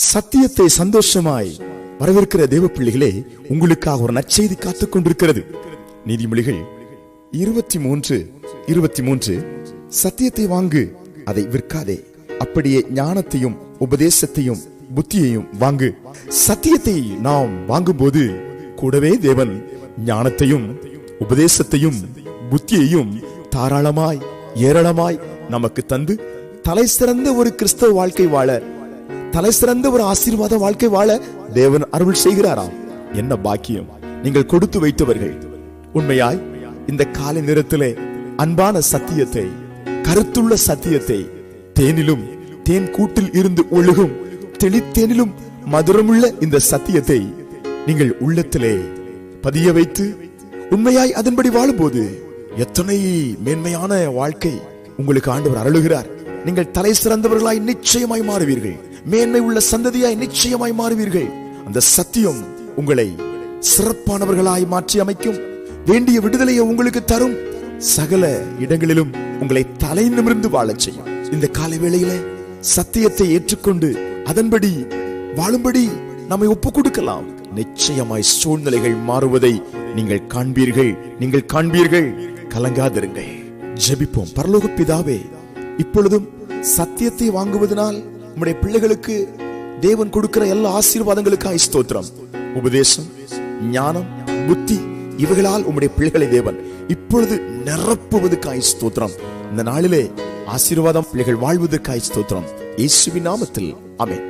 சத்தியத்தை சந்தோஷமாய் வரவிருக்கிற தேவ பிள்ளைகளே உங்களுக்காக ஒரு நற்செய்தி காத்துக் கொண்டிருக்கிறது. நீதிமொழிகள் இருபத்தி மூன்று இருபத்தி மூன்று சத்தியத்தை வாங்கு அதை விற்காதே. அப்படியே ஞானத்தையும் உபதேசத்தையும் புத்தியையும் வாங்கு. சத்தியத்தை நாம் வாங்கும்போது கூடவே தேவன் ஞானத்தையும் உபதேசத்தையும் புத்தியையும் தாராளமாய் ஏராளமாய் நமக்கு தந்து தலை சிறந்த ஒரு கிறிஸ்தவ வாழ்க்கை வாழ தலை சிறந்த ஒரு ஆசீர்வாத வாழ்க்கை வாழ தேவன் அருள் செய்கிறாராம். என்ன பாக்கியம். நீங்கள் கொடுத்து வைத்தவர்கள். உண்மையாய் இந்த காலை நேரத்திலே அன்பான சத்தியத்தை கருத்துள்ள சத்தியத்தை தேனிலும் தேன் கூட்டில் இருந்து ஒழுகும் தெளித்தேனிலும் மதுரமுள்ள இந்த சத்தியத்தை நீங்கள் உள்ளத்திலே பதிய வைத்து உண்மையாய் அதன்படி வாழும்போது எத்தனை மேன்மையான வாழ்க்கை உங்களுக்கு ஆண்டவர் அருளுகிறார். நீங்கள் தலை சிறந்தவர்களாய் நிச்சயமாய் மாறுவீர்கள். மேன்மை உள்ள சந்ததியாய் நிச்சயமாய் மாறுவீர்கள். அந்த சத்தியம் உங்களை சிறப்பானவர்களாய் மாற்றி அமைக்கும். வேண்டிய விடுதலையை உங்களுக்கு தரும். சகல இடங்களிலும் உங்களை தலை நிமிர்ந்து வாழச் செய்யும். இந்த காலை வேளையில சத்தியத்தை ஏற்றுக்கொண்டு அதன்படி வாழும்படி நம்மை ஒப்பு கொடுக்கலாம். நிச்சயமாய் சூழ்நிலைகள் மாறுவதை நீங்கள் காண்பீர்கள். நீங்கள் காண்பீர்கள். கலங்காதிருங்கள். ஜெபிப்போம். பரலோக பிதாவே இப்பொழுதும் சத்தியத்தை வாங்குவதனால் உம்முடைய பிள்ளைகளுக்கு தேவன் கொடுக்கிற எல்லா ஆசீர்வாதங்களுக்காக ஸ்தோத்திரம். உபதேசம் ஞானம் புத்தி இவைகளால் உம்முடைய பிள்ளைகளை தேவன் இப்பொழுது நிரப்புவதற்காய் ஸ்தோத்திரம். இந்த நாளிலே ஆசீர்வாதம் பிள்ளைகள் வாழ்வதற்காய் ஸ்தோத்திரம். இயேசுவின் நாமத்தில் அமேன்